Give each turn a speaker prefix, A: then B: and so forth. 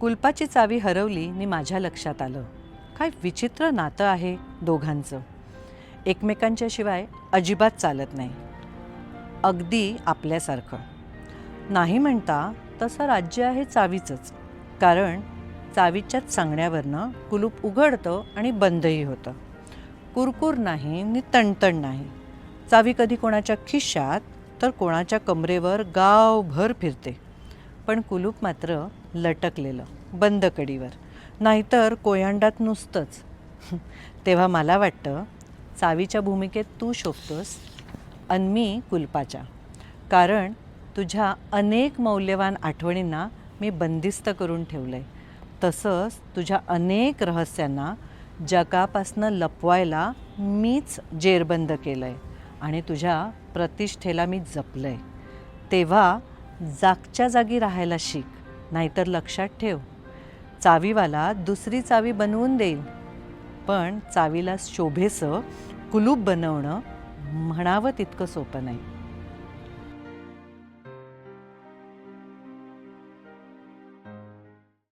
A: कुलपाची चावी हरवली नि माझ्या लक्षात आलं. काय विचित्र नातं आहे दोघांचं. एकमेकांच्या शिवाय अजिबात चालत नाही. अगदी आपल्यासारखं. नाही म्हणता तसं राज्य आहे चावीचंच. कारण चावीच्याच सांगण्यावरनं कुलूप उघडतं आणि बंदही होतं. कुरकुर नाही नि तणतण नाही. चावी कधी कोणाच्या खिशात तर कोणाच्या कमरेवर गावभर फिरते. पण कुलूप मात्र लटकलेलं बंद कडीवर नाहीतर कोयंडात नुसतंच. तेव्हा मला वाटतं चावीच्या भूमिकेत तू शोभतोस अन्मी मी कुलपाच्या. कारण तुझ्या अनेक मौल्यवान आठवणींना मी बंदिस्त करून ठेवलं आहे तसंच तुझ्या अनेक रहस्यांना जगापासनं लपवायला मीच जेरबंद केलं आहे आणि तुझ्या प्रतिष्ठेला मी जपलं आहे तेव्हा जागच्या जागी राहायला शिक. नाहीतर लक्षात ठेव. चावीवाला दुसरी चावी बनवून देईल. पण चावीला शोभेसं कुलूप बनवणं म्हणावं तितकं सोपं नाही.